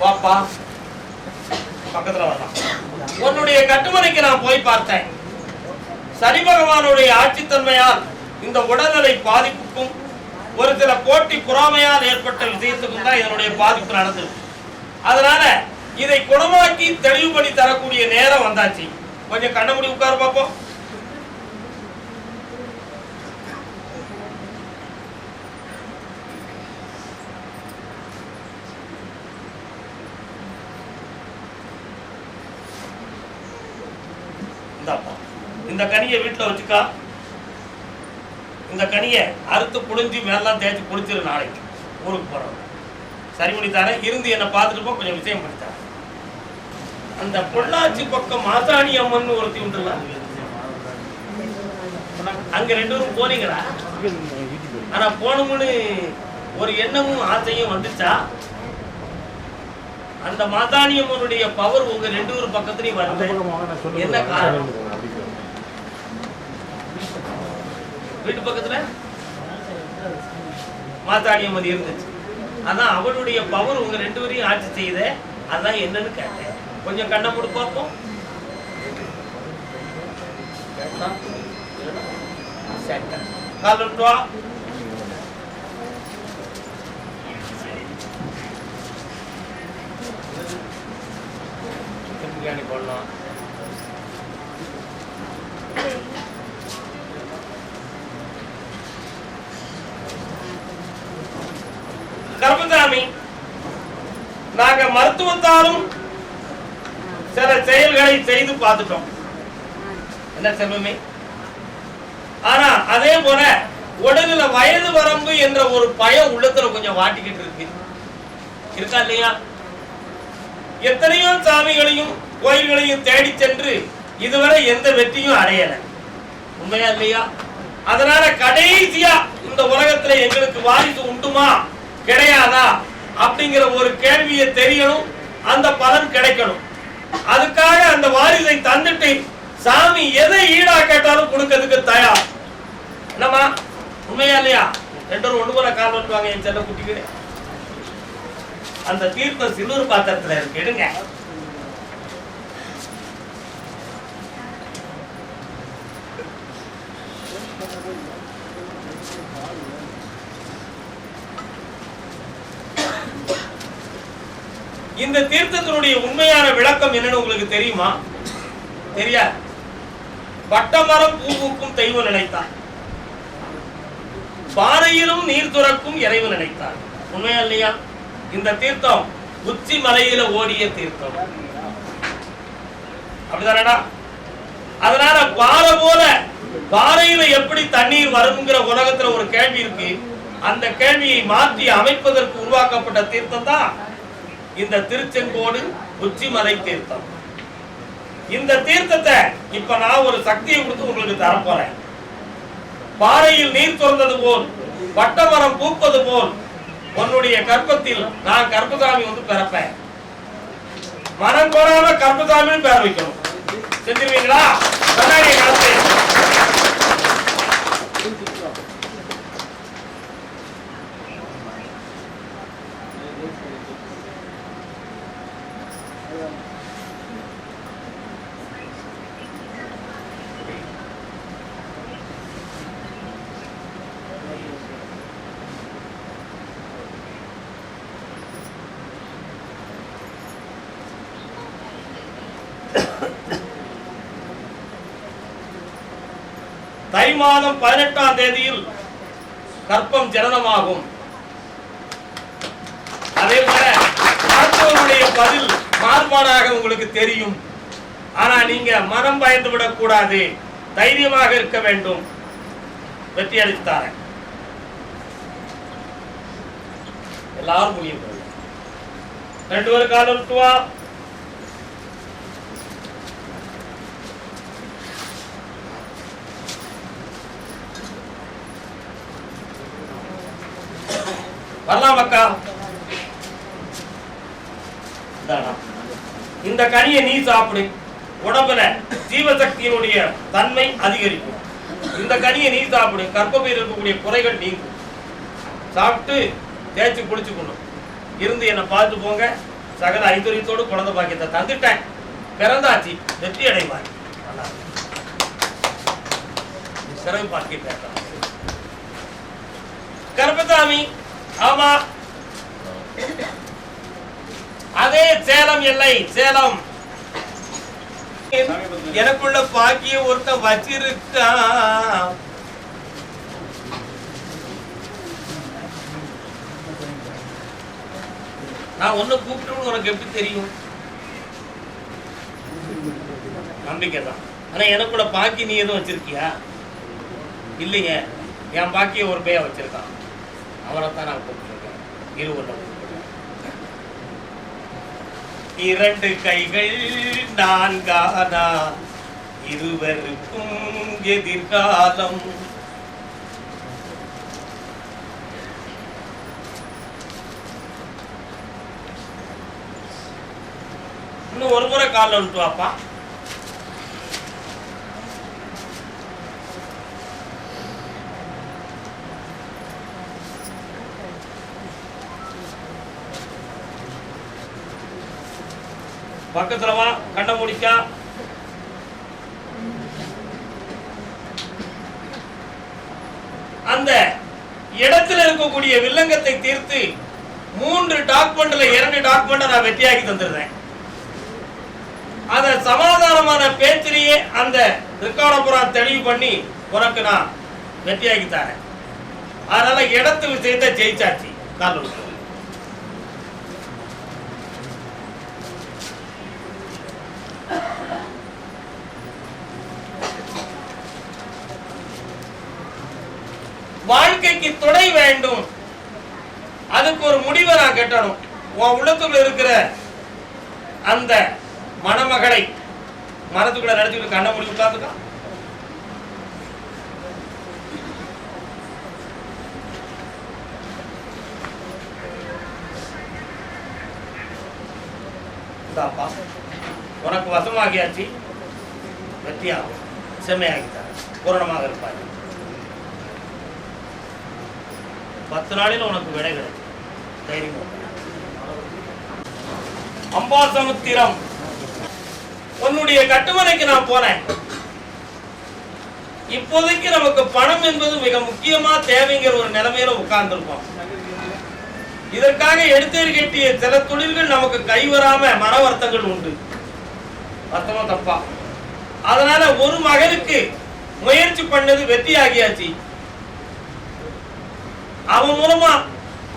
வாப்பா. பக்கத்துல வரலாம் உன்னுடைய கட்டுமனைக்கு நான் போய் பார்த்தேன். சனி பகவானுடைய ஆட்சித்தன்மையால் இந்த உடல்நிலை பாதிப்புக்கும் ஒரு சில போட்டி பொறாமையால் ஏற்பட்ட விஷயத்துக்கும் தான் இதனுடைய பாதிப்பு நடந்திருக்கு அதனால இதை குணமாக்கி தெளிவு பண்ணி தரக்கூடிய நேரம் வந்தாச்சு. கொஞ்சம் கண்ண முடி உட்காரு பார்ப்போம் இந்தாப்பா இந்த கனியை வீட்டில் வச்சுக்கா. இந்த கனியை அறுத்து புழிஞ்சு மேலாம் தேய்ச்சி குளிச்சிரு நாளைக்கு. ஊருக்கு போகிறவங்க சரி பண்ணி இருந்து என்னை பார்த்துட்டு போ கொஞ்சம் விஷயம் பண்ணி அந்த பொள்ளாச்சி பக்கம் மாசாணி அம்மன் ஒருத்தி உண்டுல அங்க ரெண்டு பேரும் போனீங்களா? ஆனா போகணும்னு ஒரு எண்ணமும் ஆசையும் வந்துச்சா? அந்த மாதாணி அம்மனுடைய பவர் உங்க ரெண்டு பேரும் பக்கத்துலயும் வருது. என்ன காரணம்? வீட்டு பக்கத்துல? மாதாணி அம்மன் இருந்துச்சு. அதான் அவளுடைய பவர் உங்க ரெண்டு பேரையும் ஆட்சி செய்யுத? அதான் என்னன்னு கேட்டேன். கொஞ்சம் கண்ணை மூடு பார்ப்போம். கால் பிரியாணி போடலாம் கர்மசாமி நாங்க மருத்துவத்தாலும் சில செயல்களை செய்து பார்த்துட்டோம். என்ன செல்வமே? ஆனா அதே போல உடலுல வயது வரம்பு என்ற ஒரு பயம் உள்ளத்துல கொஞ்சம் வாட்டிக்கிட்டு இருக்கு. இருக்கா இல்லையா? எத்தனையோ சாமிகளையும் கோயில்களையும் தேடி சென்று இதுவரை எந்த வெற்றியும் அடையல. உண்மையா இல்லையா? அதனால கடைசியா இந்த உலகத்துல எங்களுக்கு வாரிசு உண்டுமா? கிடையாதா? அப்படிங்கிற ஒரு கேள்வியை தெரியணும். அந்த பலன் கிடைக்கணும். அதுக்காக அந்த வாரிசை தந்துட்டு சாமி எதை ஈடா கேட்டாலும் கொடுக்கறதுக்கு தயார். என்னமா உண்மையா இல்லையா? ரெண்டு பேரும் ஒண்ணு போல கால் வந்துவாங்க என் செல்ல குட்டிக்கிட்டு அந்த தீர்த்தம் சில்வர் பாத்திரத்துல இருக்கு. எடுங்க. இந்த தீர்த்தத்தினுடைய உண்மையான விளக்கம் என்னன்னு உங்களுக்கு தெரியுமா? தெரியாது. வட்டமரம் பூவுக்கும் தெய்வம் நினைத்தார். பாறையிலும் நீர் துறக்கும் இறைவு நினைத்தார். உண்மையா இல்லையா? இந்த தீர்த்தம் உச்சி மலையில ஓடிய தீர்த்தம். அப்படிதானடா? அதனால பாறை போல பாறையில எப்படி தண்ணீர் வருங்கிற உலகத்துல ஒரு கேள்வி இருக்கு. அந்த கேள்வியை மாற்றி அமைப்பதற்கு உருவாக்கப்பட்ட தீர்த்தம் தான் இந்த திருச்செங்கோடு உச்சிமலை தீர்த்தம். இந்த தீர்த்தத்தை இப்ப நான் ஒரு சக்தியை கொடுத்து உங்களுக்கு தரப்போறேன். பாறையில் நீர் திறந்தது போல் வட்டமரம் பூப்பது போல் உன்னுடைய கற்பத்தில் நான் கர்ப்பசாமி வந்து பிறப்பேன். மனம் கோராம கர்ப்பசாமின்னு பேர வைக்கணும். செஞ்சிருவீங்களா? கண்ணாடியை தை மாதம் பதினெட்டாம் தேதியில் கற்பம் ஜனனமாகும். அதே போல மருத்துவருடைய பதில் மாறுபாடாக உங்களுக்கு தெரியும். ஆனா நீங்க மனம் பயந்து விடக்கூடாது. தைரியமாக இருக்க வேண்டும். வெற்றி அளித்தார எல்லாரும் முடியும் ரெண்டு ஒரு காலம் வரலாம் அக்கா. இந்த கனியை நீ சாப்பிடு. உடம்புல ஜீவசக்தியினுடைய தன்மை அதிகரிக்கும். இந்த கனியை நீ சாப்பிடு. கர்ப்பப்பையில் இருக்கக்கூடிய குறைகள் நீங்கும். சாப்பிட்டு தேய்ச்சி குளிச்சுக்கணும் இருந்து என்னை பார்த்து போங்க. சகல ஐதுரியத்தோடு குழந்தை பாக்கியத்தை தந்துட்டேன். பிறந்தாச்சு. வெற்றி அடைவார் சிறப்பு இருக்கு. சிறகு பாக்கிட்டேன் ஆமா. அதே சேலம் எல்லை சேலம். எனக்குள்ள பாக்கிய ஒருத்தன் வச்சிருக்கான். நான் ஒண்ணு கூப்பிட்டு உனக்கு எப்படி தெரியும்? நம்பிக்கை தான் ஆனா எனக்குள்ள பாக்கி நீ எதுவும் வச்சிருக்கியா? இல்லைங்க என் பாக்கிய ஒரு பையன் வச்சிருக்கான். அவரைத்தான் நான் கூப்பிட்டுருக்கேன். இருவரை இரண்டு கைகள் நான்கானா இருவருக்கும் எதிர்காலம். இன்னும் ஒரு முறை காலில் விட்டு வாப்பா பக்கத்துல வா கண்ண முடிக்கா. அந்த இடத்துல இருக்கக்கூடிய வில்லங்கத்தை தீர்த்து மூன்று டாக்குமெண்ட்ல இரண்டு டாக்குமெண்ட நான் வெற்றியாக்கி தந்துடுறேன். அத சமாதானமான பேச்சிலேயே அந்த ரெக்கார்ட தெளிவு பண்ணி உனக்கு நான் வெற்றியாக்கி தரேன். அதனால இடத்து விஷயத்தை ஜெயிச்சாச்சு. கால் வாழ்க்கைக்கு துணை வேண்டும். அதுக்கு ஒரு முடிவை நான் கட்டணும். உன் உள்ளத்துக்குள்ள இருக்கிற அந்த மணமகளை மரத்துக்குள்ள நடத்திட்டு கண்ண மூடி உட்காந்துக்கா உனக்கு வசமாகியாச்சு. வெற்றியாகும் செம்மையாகித்தார் பூரணமாக இருப்பார்கள் பத்து நாளில் உனக்கு விடை கிடைக்கும். தைரியமா அம்பாசமுத்திரம். உன்னுடைய கட்டுமனைக்கு நான் போனேன். இப்போதைக்கு நமக்கு பணம் என்பது மிக முக்கியமா தேவைங்கிற ஒரு நிலைமையில உட்கார்ந்துருக்கோம். இதற்காக எடுத்தேறி கட்டிய சில தொழில்கள் நமக்கு கைவராம மன வருத்தங்கள் உண்டு. வருத்தமா தப்பா. அதனால ஒரு மகனுக்கு முயற்சி பண்ணது வெற்றி ஆகியாச்சு அவன் மூலமா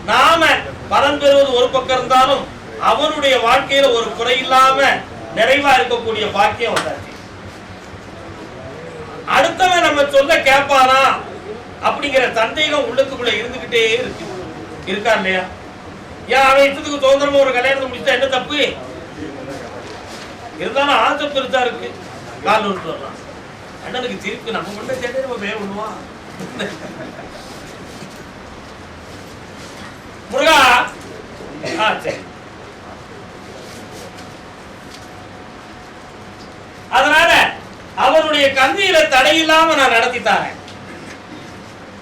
நாம பலன் பெறுவது ஒரு பக்கம் இருந்தாலும் அவனுடைய வாழ்க்கையில ஒரு குறை இல்லாம நிறைவா இருக்கக்கூடிய பாக்கியம் வந்தாச்சு. அடுத்தவன் நம்ம சொல்ல கேட்பானா அப்படிங்கிற சந்தேகம் உள்ளத்துக்குள்ள இருந்துகிட்டே இருக்கு. இருக்கா இல்லையா? ஏன் அவன் இஷ்டத்துக்கு சுதந்திரமா ஒரு கல்யாணத்தை முடிச்சா என்ன தப்பு? இருந்தாலும் ஆசை பெருசா இருக்கு. கால் விட்டு வரலாம். அண்ணனுக்கு திருப்பி நம்ம மட்டும் சேர்ந்து நம்ம பேர் விடுவான் முருகா! ஆ சரி. அதனால அவனுடைய கல்வியில தடையில்லாம நான் நடத்தி தரேன்.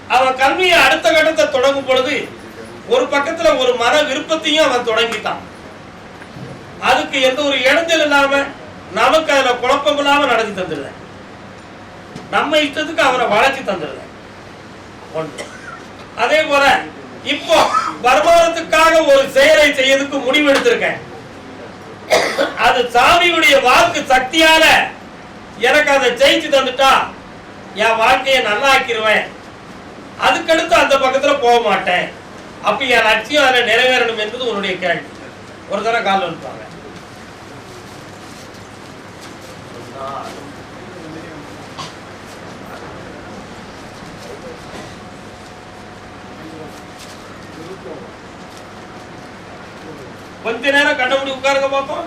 அவன் கல்வியை அடுத்த கட்டத்தை தொடங்கும் பொழுது ஒரு பக்கத்துல ஒரு மன விருப்பத்தையும் அவன் தொடங்கிட்டான். அதுக்கு எந்த ஒரு இடத்தில் இல்லாம நமக்கு அதுல குழப்பம் இல்லாம நடத்தி தந்துடுறேன். நம்ம இஷ்டத்துக்கு அவனை வளர்ச்சி தந்துடுறேன். ஒன்று. அதே போல இப்போ வருமானத்துக்காக ஒரு செயலை செய்யறதுக்கு முடிவு எடுத்திருக்கேன் அது சாமியுடைய வாக்கு சக்தியால எனக்கு அதை ஜெயிச்சு தந்துட்டா என் வாழ்க்கையை நல்லா ஆக்கிடுவேன் அதுக்கடுத்து அந்த பக்கத்துல போக மாட்டேன். அப்ப என் லட்சியம் அதில் நிறைவேறணும் என்பது உன்னுடைய கேள்வி. ஒரு தடவை கால் வந்துப்பாங்க கொஞ்ச நேரம் கண்டுபிடி உட்காருங்க பாப்போம்.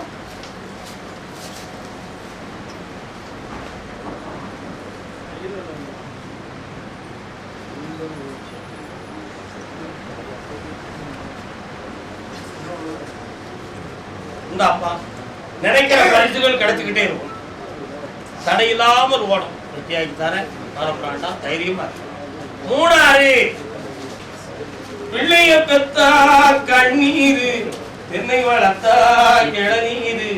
இந்தாப்பா நினைக்கிற பரிசுகள் கிடைச்சுக்கிட்டே இருக்கும். தடையில்லாமல் ஓடும். வெற்றியாக்கி தரேன் வரப்படாண்டா தைரியமா இருக்கு மூணாறு. பிள்ளைய பெத்தா கண்ணீரு. என்னை வளர்த்தா இளநீரு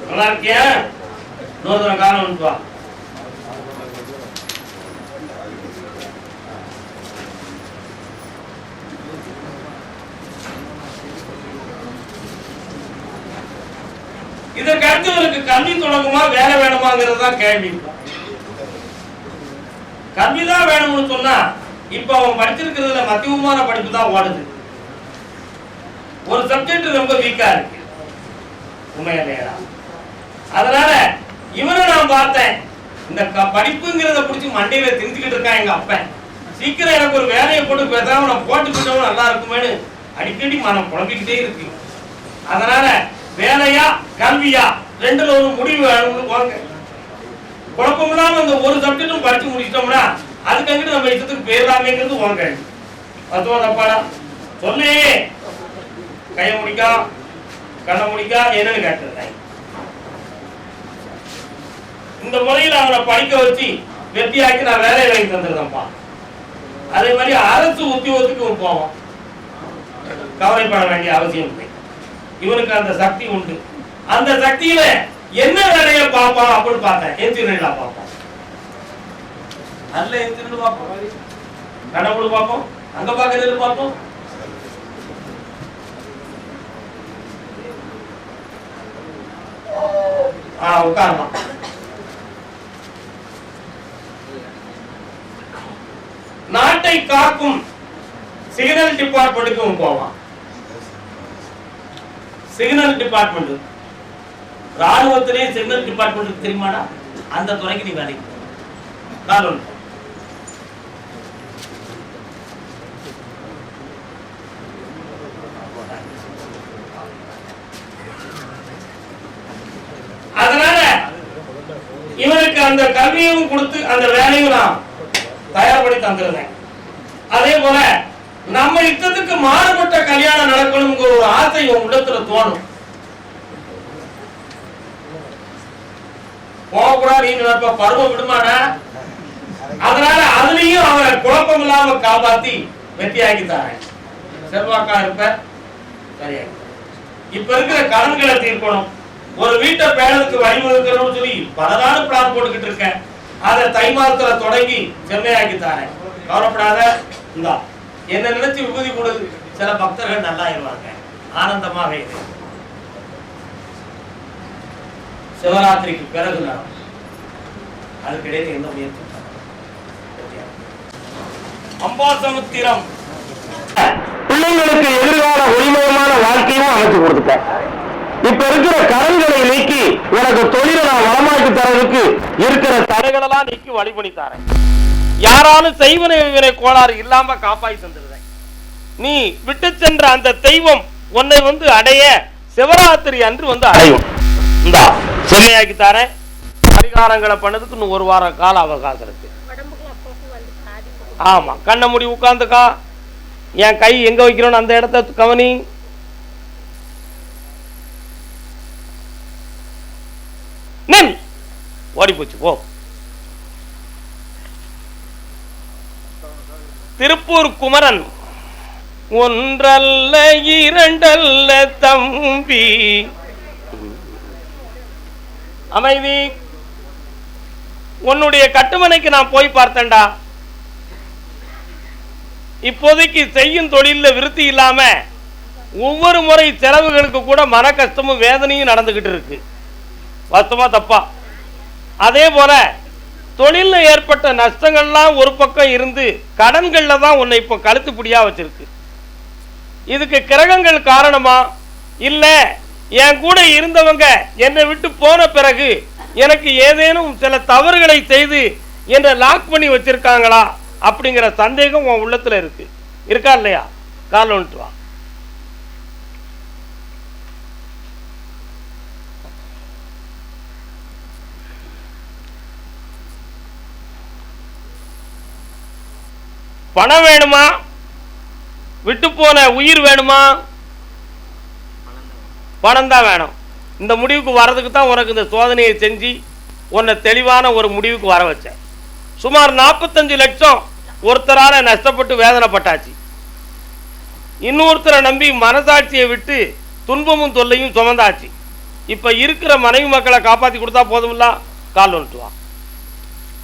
நல்லா இருக்கியா? இன்னொரு தடவை காலம் வந்து வா. இதற்கு அடுத்தவருக்கு கல்வி தொடங்குமா வேலை வேணுமாங்கிறது தான் கேள்வி. கல்வி தான் வேணும்னு சொன்னா இப்ப அவன் படிச்சிருக்கிறதுல மத்தியமான படிப்பு தான் ஓடுது. ஒரு சப்ஜெக்ட் ரொம்ப வீக்கா இருக்கு. உண்மையிலேயா அதனால இவனை நான் பார்த்தேன். இந்த க- படிப்புங்கிறத பிடிச்சி மண்டையில திணிச்சுக்கிட்டு இருக்கான் எங்க அப்பன். சீக்கிரம் எனக்கு ஒரு வேலையை போட்டு பேசாம நான் போட்டுக்கிட்டவன் நல்லா இருக்குமேனு அடிக்கடி மனம் குழம்பிக்கிட்டே இருக்கு. அதனால வேலையா கல்வியா ரெண்டுல ஒரு முடிவு வேணும்னு போங்க. குழப்பம் இல்லாம இந்த ஒரு சப்ஜெக்டும் படிச்சு முடிச்சிட்டோம்னா அதுக்கு அங்கிட்டு நம்ம இஷ்டத்துக்கு போயிடலாமேங்கிறது உன் கேள்வி. தப்பாடா? சொல்லு கைய முடிக்கா கண்ணை முடிக்கா என்னன்னு கேட்டிருந்தேன் இந்த முறையில் அவனை படிக்க வச்சு வெற்றியாக்கி நான் வேலையை வாங்கி தந்துருந்தேன்ப்பா அதே மாதிரி அரசு உத்தியோகத்துக்கு அவன் போவான் கவலைப்பட வேண்டிய அவசியம் இல்லை. இவனுக்கு அந்த சக்தி உண்டு. அந்த சக்தியில என்ன வேலையை பார்ப்பான் அப்படின்னு பார்த்தேன் எந்திரா பார்ப்பான். நல்ல எந்திரன்னு பார்ப்போம் கடவுள் பார்ப்போம் அங்க பார்க்கறது பார்ப்போம். Ah, உட்காரலாம் நாட்டை காக்கும் சிக்னல் டிபார்ட்மெண்ட்டுக்கும் போவான். சிக்னல் டிபார்ட்மெண்ட் ராணுவத்திலே சிக்னல் டிபார்ட்மெண்ட் தெரியுமாடா? அந்த துறைக்கு நீ வேலைக்கு போ. காரணம் அதனால இவனுக்கு அந்த கல்வியும் கொடுத்து அந்த வேலையும் நான் தயார் தந்துருந்தேன். அதே போல நம்ம இஷ்டத்துக்கு மாறுபட்ட கல்யாணம் நடக்கணுங்கிற ஒரு ஆசை உன் உள்ளத்துல தோணும். போகக்கூடாது நீ நினைப்ப பருவம் விடுமானா அதனால அதுலயும் அவரை குழப்பம் இல்லாம காப்பாத்தி வெற்றியாக்கி தரேன். செல்வாக்கா இருப்ப சரியா இப்ப இருக்கிற கடன்களை தீர்க்கணும். ஒரு வீட்டை பேரனுக்கு வழிவகுக்கணும்னு சொல்லி பல நாள் பிளான் போட்டுக்கிட்டு இருக்கேன். அதை தை மாதத்துல தொடங்கி செம்மையாக்கி தாரேன். கவலைப்படாத இந்தா என்ன நினைச்சு விபூதி கூடுது சில பக்தர்கள் நல்லா இருவாங்க ஆனந்தமாக சிவராத்திரிக்கு பிறகு நான் அதுக்கிடையே எந்த முயற்சி? அம்பாசமுத்திரம். பிள்ளைங்களுக்கு எதிர்கால ஒளிமயமான வாழ்க்கையும் அமைச்சு கொடுத்துட்டேன். இப்ப இருக்கிற கடன்களை நீக்கி உனக்கு தொழிலை நான் வளமாக்கி தரதுக்கு இருக்கிற தடைகளெல்லாம் நீக்கி வழி பண்ணி தரேன். யாராலும் செய்வன வினை கோளாறு இல்லாம காப்பாய் தந்துடுறேன். நீ விட்டு சென்ற அந்த தெய்வம் உன்னை வந்து அடைய சிவராத்திரி அன்று வந்து அடையும். இந்தா செம்மையாக்கி தரேன். பரிகாரங்களை பண்ணதுக்கு இன்னும் ஒரு வாரம் கால அவகாசம் இருக்கு. ஆமா கண்ணை மூடி உட்காந்துக்கா என் கை எங்க வைக்கிறோன்னு அந்த இடத்த கவனி. நின் ஓடி போச்சு போ திருப்பூர் குமரன். ஒன்றல்ல இரண்டல்ல தம்பி. அமைதி. உன்னுடைய கட்டுமனைக்கு நான் போய் பார்த்தேன்டா. இப்போதைக்கு செய்யும் தொழில்ல விருத்தி இல்லாம ஒவ்வொரு முறை செலவுகளுக்கு கூட மன கஷ்டமும் வேதனையும் நடந்துகிட்டு இருக்கு. வாஸ்தவமா தப்பா. அதே போல தொழிலில் ஏற்பட்ட நஷ்டங்கள்லாம் ஒரு பக்கம் இருந்து கடன்களில் தான் உன்னை இப்போ கழுத்துப்பிடியா வச்சிருக்கு. இதுக்கு கிரகங்கள் காரணமா? இல்லை என் கூட இருந்தவங்க என்னை விட்டு போன பிறகு எனக்கு ஏதேனும் சில தவறுகளை செய்து என்னை லாக் பண்ணி வச்சிருக்காங்களா? அப்படிங்கிற சந்தேகம் உன் உள்ளத்தில் இருக்கு. இருக்கா இல்லையா? கால் வந்துட்டு பணம் வேணுமா? விட்டு போன உயிர் வேணுமா? பணம் தான் வேணும். இந்த முடிவுக்கு வர்றதுக்கு தான் உனக்கு இந்த சோதனையை செஞ்சு உன்னை தெளிவான ஒரு முடிவுக்கு வர வச்சேன். சுமார் நாற்பத்தஞ்சு லட்சம் ஒருத்தரால் நஷ்டப்பட்டு வேதனைப்பட்டாச்சு. இன்னொருத்தரை நம்பி மனசாட்சியை விட்டு துன்பமும் தொல்லையும் சுமந்தாச்சு. இப்போ இருக்கிற மனைவி மக்களை காப்பாற்றி கொடுத்தா போதுமில்ல? கால் வந்துட்டுவான்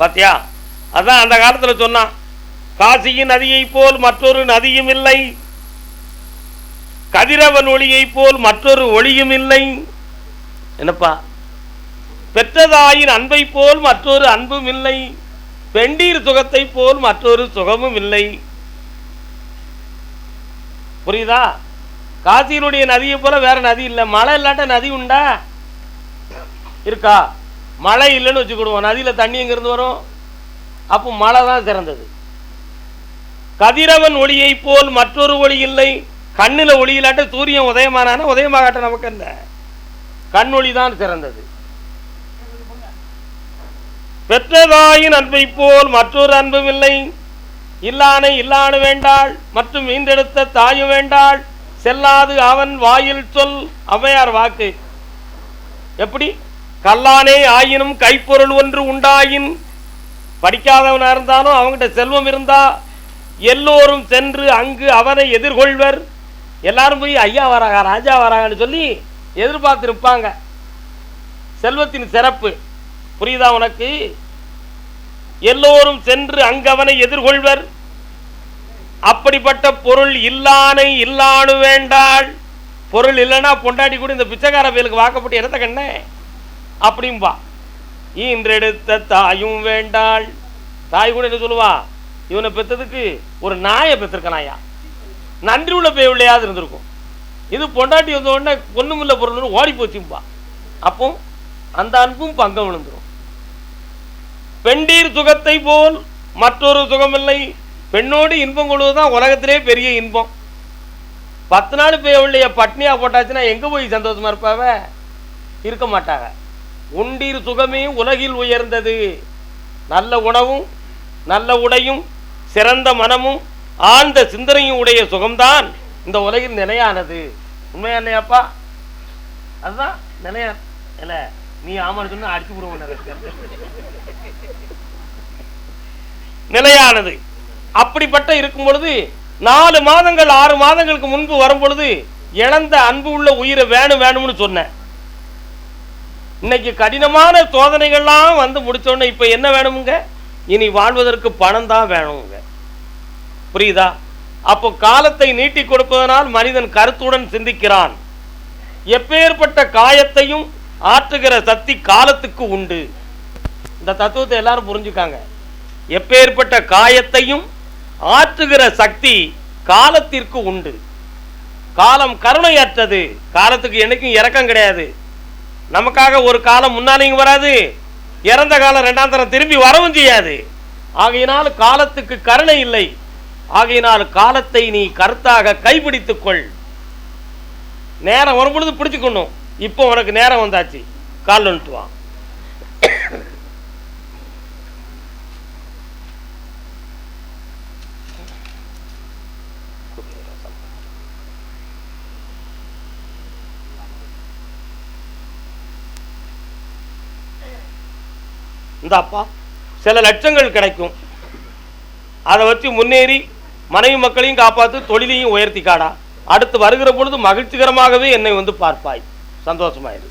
பார்த்தியா அதான் அந்த காலத்தில் சொன்னான் காசியின் நதியை போல் மற்றொரு நதியும் இல்லை. கதிரவன் ஒளியைப் போல் மற்றொரு ஒளியும் இல்லை. என்னப்பா? பெற்றதாயின் அன்பை போல் மற்றொரு அன்பும் இல்லை. பெண்டீர் சுகத்தை போல் மற்றொரு சுகமும் இல்லை. புரியுதா? காசியினுடைய நதியை போல வேற நதி இல்லை. மழை இல்லாட்ட நதி உண்டா? இருக்கா. மழை இல்லைன்னு வச்சுக்கிடுவோம். நதியில் தண்ணி எங்கிருந்து வரும்? அப்போ மழை தான் சிறந்தது. கதிரவன் ஒளியை போல் மற்றொரு ஒளி இல்லை. கண்ணில் ஒளி இல்லாட்ட சூரியன் உதயமானான உதயமாகாட்ட நமக்கு என்ன? கண்ணொளி தான் சிறந்தது. பெற்றதாயின் அன்பை போல் மற்றொரு அன்பும் இல்லை. இல்லானை இல்லானு வேண்டாள் மற்றும் மீண்டெடுத்த தாயும் வேண்டாள். செல்லாது அவன் வாயில் சொல் அவையார் வாக்கு. எப்படி? கல்லானே ஆயினும் கைப்பொருள் ஒன்று உண்டாயின். படிக்காதவனா இருந்தாலும் அவங்ககிட்ட செல்வம் இருந்தா எல்லோரும் சென்று அங்கு அவனை எதிர்கொள்வர். எல்லாரும் போய் ஐயா வராங்க ராஜா வராங்கன்னு சொல்லி எதிர்பார்த்து இருப்பாங்க செல்வத்தின் சிறப்பு. புரியுதா உனக்கு? எல்லோரும் சென்று அங்கவனை எதிர்கொள்வர். அப்படிப்பட்ட பொருள் இல்லானை இல்லானு வேண்டாள். பொருள் இல்லைன்னா பொண்டாடி கூட இந்த பிச்சைக்கார பயலுக்கு வாக்கப்பட்டு இடத்த கண்ணே. அப்படிம்பா. ஈன்றெடுத்த தாயும் வேண்டாள். தாய் கூட என்ன சொல்லுவா? இவனை பெத்ததுக்கு ஒரு நாயை பெற்றிருக்கனாயா நன்றி உள்ள பேய் உள்ளையாவது இருந்திருக்கும். இது பொண்டாட்டி வந்த உடனே ஒன்றும் இல்லை பொருள் ஓடி போச்சும்பா. அப்போ அந்த அன்பும் பங்கம் விழுந்துரும். பெண்டீர் சுகத்தை போல் மற்றொரு சுகமில்லை. பெண்ணோடு இன்பம் கொள்வதுதான் உலகத்திலே பெரிய இன்பம். பத்து நாள் பேவுள்ளைய பட்னியா போட்டாச்சுன்னா எங்கே போய் சந்தோஷமா இருப்பாவ? இருக்க மாட்டாங்க உண்டீர் சுகமே உலகில் உயர்ந்தது. நல்ல உணவும் நல்ல உடையும் சிறந்த மனமும் ஆழ்ந்த சிந்தனையும் உடைய சுகம்தான் இந்த உலகில் நிலையானது. உண்மையா இல்லையாப்பா? அதுதான் நிலையா இல்ல நீ ஆமான்னு சொன்னா அடிச்சு விடுவோம் நிலையானது. அப்படிப்பட்ட இருக்கும் பொழுது நாலு மாதங்கள் ஆறு மாதங்களுக்கு முன்பு வரும் பொழுது இழந்த அன்பு உள்ள உயிரை வேணும் வேணும்னு சொன்னேன். இன்னைக்கு கடினமான சோதனைகள்லாம் வந்து முடிச்ச உடனே இப்ப என்ன வேணுமுங்க? இனி வாழ்வதற்கு பணம் தான் வேணுங்க. புரியுதா? அப்போ காலத்தை நீட்டி கொடுப்பதனால் மனிதன் கருத்துடன் சிந்திக்கிறான். எப்பேற்பட்ட காயத்தையும் ஆற்றுகிற சக்தி காலத்துக்கு உண்டு. இந்த தத்துவத்தை எல்லாரும் புரிஞ்சுக்காங்க. எப்பேற்பட்ட காயத்தையும் ஆற்றுகிற சக்தி காலத்திற்கு உண்டு. காலம் கருணையற்றது. காலத்துக்கு என்னைக்கும் இரக்கம் கிடையாது. நமக்காக ஒரு காலம் முன்னாலேயும் வராது. இறந்த காலம் ரெண்டாம் தரம் திரும்பி வரவும் செய்யாது. ஆகையினால் காலத்துக்கு கருணை இல்லை. ஆகையினால் காலத்தை நீ கருத்தாக கைப்பிடித்துக் கொள். நேரம் வரும் பொழுது பிடிச்சுக்கணும் இப்போ உனக்கு நேரம் வந்தாச்சு. கால் வந்துட்டு வா இந்தாப்பா சில லட்சங்கள் கிடைக்கும். அதை வச்சு முன்னேறி மனைவி மக்களையும் காப்பாற்று தொழிலையும் உயர்த்தி காடா அடுத்து வருகிற பொழுது மகிழ்ச்சிகரமாகவே என்னை வந்து பார்ப்பாய். சந்தோஷமாயிரு.